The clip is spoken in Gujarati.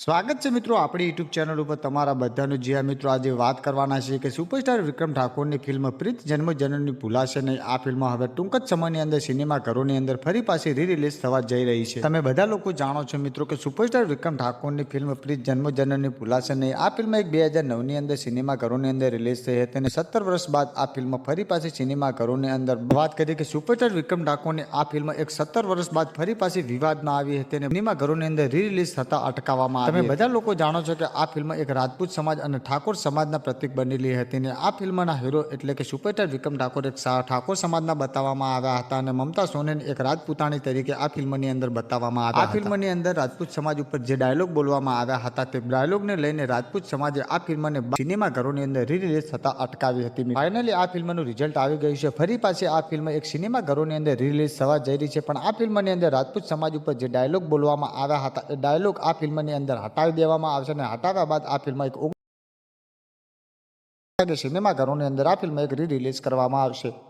સ્વાગત છે મિત્રો આપણી યુટ્યુબ ચેનલ ઉપર તમારા બધાનું. જે આ મિત્રો આજે વાત કરવાના છે કે સુપરસ્ટાર વિક્રમ ઠાકોરની ફિલ્મ પ્રીત જન્મ જનની ભૂલાશે નહીં. આ ફિલ્મ હવે ટૂંક જ સમયની અંદર સિનેમાઘરોની અંદર ફરી પાછી રી રિલીઝ થવા જઈ રહી છે. તમે બધા લોકો જાણો છો મિત્રો કે સુપરસ્ટાર વિક્રમ ઠાકોરની ફિલ્મ પ્રીત જન્મ જનની ભૂલાશે નહીં. આ ફિલ્મ એક બે હજાર નવની અંદર સિનેમાઘરોની અંદર રિલીઝ થઈ હતી અને સત્તર વર્ષ બાદ આ ફિલ્મ ફરી પાછી સિનેમાઘરોની અંદર. વાત કરી કે સુપરસ્ટાર વિક્રમ ઠાકોરની આ ફિલ્મ એક સત્તર વર્ષ બાદ ફરી પાછી વિવાદમાં આવી હતી અને સિનેમાઘરોની અંદર રી રિલીઝ થતા અટકાવવામાં તમે બધા લોકો જાણો છો કે આ ફિલ્મ એક રાજપૂત સમાજ અને ઠાકોર સમાજના પ્રતિક બનેલી હતી ને આ ફિલ્મના હીરો એટલે કે સુપરસ્ટાર વિક્રમ ઠાકોર એક સા- ઠાકોર સમાજના બતાવવામાં આવ્યા હતા અને મમતા સોનેન એક રાજપૂતાણી તરીકે આ ફિલ્મની અંદર બતાવવામાં આવ્યા આ ફિલ્મની અંદર રાજપૂત સમાજ ઉપર જે ડાયલોગ બોલવામાં આવ્યા હતા તે ડાયલોગને લઈને રાજપૂત સમાજે આ ફિલ્મને સિનેમા ઘરોની અંદર રી રિલીઝ થતા અટકાવી હતી. ફાઇનલી આ ફિલ્મનું રિઝલ્ટ આવી ગયું છે. ફરી પાછી આ ફિલ્મ એક સિનેમાઘરોની અંદર રિલીઝ થવા જઈ રહી છે. પણ આ ફિલ્મની અંદર રાજપૂત સમાજ ઉપર જે ડાયલોગ બોલવામાં આવ્યા હતા એ ડાયલોગ આ ફિલ્મની અંદર હટાવી દેવામાં આવશે અને હટાવ્યા બાદ આ ફિલ્મ એક સિનેમાઘરોની અંદર આ ફિલ્મ એક રી રિલીઝ કરવામાં આવશે.